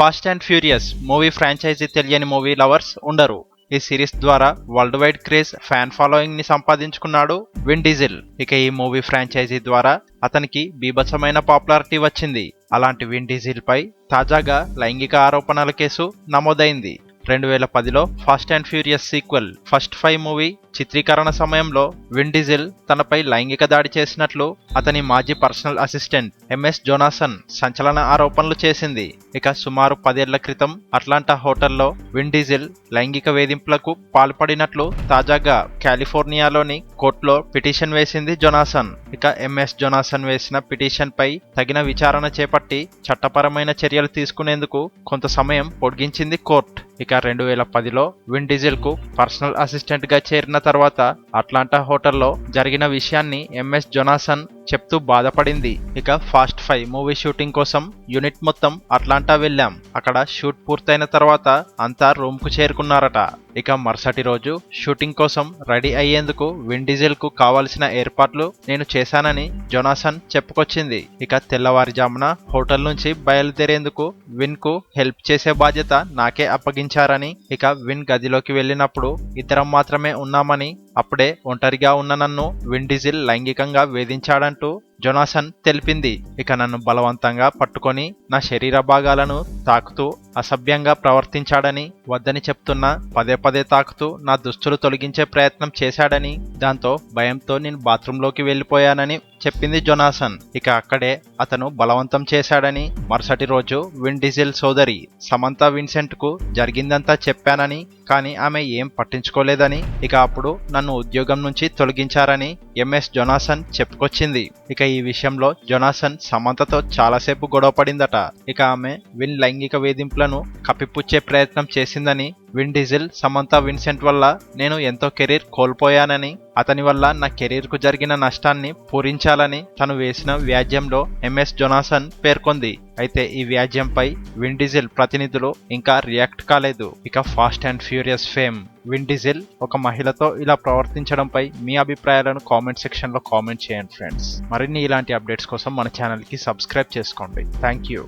Fast and furious movie franchise తెలియని movie lovers ఉండరు. ఈ సిరీస్ ద్వారా వరల్డ్ వైడ్ క్రేజ్ ఫ్యాన్ ఫాలోయింగ్ని సంపాదించుకున్నాడు విన్ డీజిల్ ఇక ఈ మూవీ ఫ్రాంచైజీ ద్వారా అతనికి బీభత్సమైన పాపులారిటీ వచ్చింది. అలాంటి విన్ డీజిల్ పై తాజాగా లైంగిక ఆరోపణల కేసు నమోదైంది. రెండు వేల పదిలో fast and furious sequel first five movie చిత్రీకరణ సమయంలో విండిజిల్ తనపై లైంగిక దాడి చేసినట్లు అతని మాజీ పర్సనల్ అసిస్టెంట్ ఎంఎస్ జోనాసన్ సంచలన ఆరోపణలు చేసింది. ఇక సుమారు పదేళ్ళ క్రితం అట్లాంటా హోటల్లో విన్ డీజిల్ లైంగిక వేధింపులకు పాల్పడినట్లు తాజాగా కాలిఫోర్నియాలోని కోర్టులో పిటిషన్ వేసింది జొనాసన్ ఇక ఎంఎస్ జొనాసన్ వేసిన పిటిషన్ పై తగిన విచారణ చేపట్టి చట్టపరమైన చర్యలు తీసుకునేందుకు కొంత సమయం పొడిగించింది కోర్టు. ఇక రెండు వేల పదిలో విన్ డీజిల్కు పర్సనల్ అసిస్టెంట్గా చేరిన తర్వాత అట్లాంటా హోటల్లో జరిగిన విషయాన్ని ఎంఎస్ జొనాసన్ చెప్తూ బాధపడింది. ఇక ఫాస్ట్ ఫైవ్ మూవీ షూటింగ్ కోసం యూనిట్ మొత్తం అట్లాంటా వెళ్ళాం. అక్కడ షూట్ పూర్తయిన తర్వాత అంతా రూమ్కు చేరుకున్నారట. ఇక మరుసటి రోజు షూటింగ్ కోసం రెడీ అయ్యేందుకు విన్కు కావలసిన ఏర్పాట్లు నేను చేశానని జొనాసన్ చెప్పుకొచ్చింది. ఇక తెల్లవారుజామున హోటల్ నుంచి బయలుదేరేందుకు విన్కు హెల్ప్ చేసే బాధ్యత నాకే అప్పగించారని ఇక విన్ గదిలోకి వెళ్ళినప్పుడు ఇద్దరం మాత్రమే ఉన్నామని అప్పుడే ఒంటరిగా ఉన్న నన్ను విండిజిల్ లైంగికంగా వేధించాడంటూ జొనాసన్ తెలిపింది. ఇక నన్ను బలవంతంగా పట్టుకొని నా శరీర భాగాలను తాకుతూ అసభ్యంగా ప్రవర్తించాడని వద్దని చెప్తున్నా పదే పదే తాకుతూ నా దుస్తులు తొలగించే ప్రయత్నం చేశాడని దాంతో భయంతో నేను బాత్రూంలోకి వెళ్ళిపోయానని చెప్పింది జొనాసన్. ఇక అక్కడే అతను బలవంతం చేశాడని మరుసటి రోజు విన్ డీజిల్ సోదరి సమంత విన్సెంట్కు జరిగిందంతా చెప్పానని కానీ ఆమె ఏం పట్టించుకోలేదని ఇక అప్పుడు నన్ను ఉద్యోగం నుంచి తొలగించారని ఎంఎస్ జొనాసన్ చెప్పుకొచ్చింది. ఇక ఈ విషయంలో జొనాసన్ సమంతతో చాలాసేపు గొడవపడిందట. ఇక ఆమె విన్ లైంగిక వేధింపులను కప్పిపుచ్చే ప్రయత్నం చేసిందని విన్ డీజిల్ సమంత విన్సెంట్ వల్ల నేను ఎంతో కెరీర్ కోల్పోయానని అతని వల్ల నా కెరీర్కు జరిగిన నష్టాన్ని పూరించాలని తను వేసిన వ్యాజ్యంలో ఎంఎస్ జొనాసన్ పేర్కొంది. అయితే ఈ వ్యాజ్యంపై విన్ డీజిల్ ప్రతినిధులు ఇంకా రియాక్ట్ కాలేదు. ఇక fast and furious fame Vin Diesel ఒక మహిళతో ఇలా ప్రవర్తించడంపై మీ అభిప్రాయాలను కామెంట్ సెక్షన్లో కామెంట్ చేయండి ఫ్రెండ్స్. మరిన్ని ఇలాంటి అప్డేట్స్ కోసం మన ఛానల్కి సబ్స్క్రైబ్ చేసుకోండి. Thank you